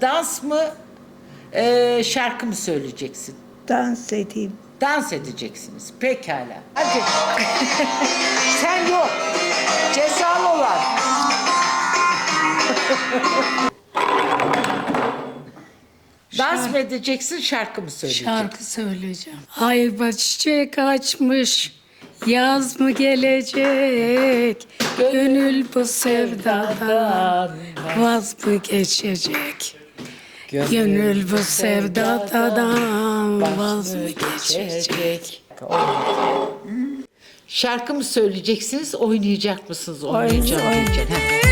Dans mı, e, şarkı mı söyleyeceksin? Dans edeyim. Dans edeceksiniz. Pekala. Hadi. Sen yok. Cezalı olan. Dans mı edeceksin, şarkı mı söyleyeceksin? Şarkı söyleyeceğim. Ayva çiçek açmış, yaz mı gelecek? Gönül bu sevdadan vaz mı geçecek? Gönül bu sevdadan vaz mı geçecek? Şarkı mı söyleyeceksiniz, oynayacak mısınız? Oynayacağım Oynayacağım.